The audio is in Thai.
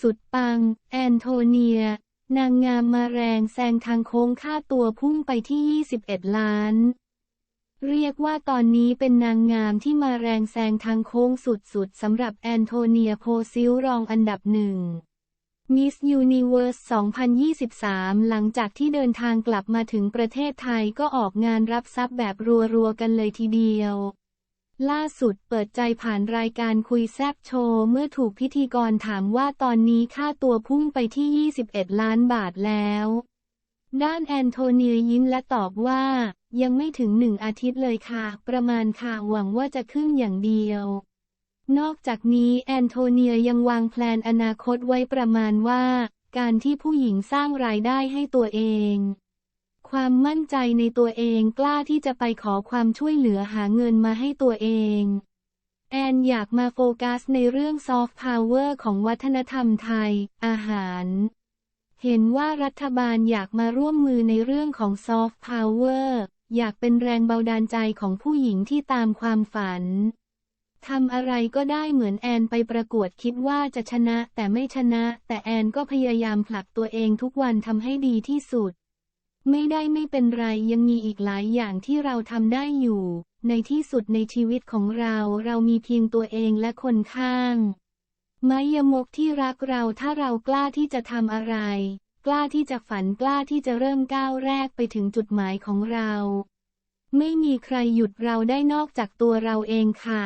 สุดปัง แอนโทเนีย นางงามมาแรงแซงทางโค้งค่าตัวพุ่งไปที่ 21 ล้าน เรียกว่าตอนนี้เป็นนางงามที่มาแรงแซงทางโค้งสุดๆสำหรับแอนโทเนียโพซิลรองอันดับหนึ่งมิสยูนิเว r ร์ส 2023 หลังจากที่เดินทางกลับมาถึงประเทศไทยก็ออกงานรับทรัพย์แบบรัวๆกันเลยทีเดียว ล่าสุดเปิดใจผ่านรายการคุยแซบโชว์เมื่อถูกพิธีกรถามว่าตอนนี้ค่าตัวพุ่งไปที่ 21 ล้านบาทแล้ว ด้านแอนโทเนียยิ้มและตอบว่า ยังไม่ถึงหนึ่งอาทิตย์เลยค่ะ ประมาณค่ะหวังว่าจะขึ้นอย่างเดียว นอกจากนี้แอนโทเนียยังวางแพลนอนาคตไว้ประมาณว่า การที่ผู้หญิงสร้างรายได้ให้ตัวเอง ความมั่นใจในตัวเองกล้าที่จะไปขอความช่วยเหลือหาเงินมาให้ตัวเอง แอนอยากมาโฟกัสในเรื่องซอฟต์พาวเวอร์ของวัฒนธรรมไทย อาหาร เห็นว่ารัฐบาลอยากมาร่วมมือในเรื่องของซอฟต์พาวเวอร์อยากเป็นแรงเบาดาลใจของผู้หญิงที่ตามความฝันทำอะไรก็ได้เหมือนแอนไปประกวดคิดว่าจะชนะแต่ไม่ชนะ แต่แอนก็พยายามผลักตัวเองทุกวันทำให้ดีที่สุด ไม่ได้ไม่เป็นไรยังมีอีกหลายอย่างที่เราทำได้อยู่ ในที่สุดในชีวิตของเราเรามีเพียงตัวเองและคนข้าง ไมยมกที่รักเราถ้าเรากล้าที่จะทำอะไร กล้าที่จะฝันกล้าที่จะเริ่มก้าวแรกไปถึงจุดหมายของเรา ไม่มีใครหยุดเราได้นอกจากตัวเราเองค่ะ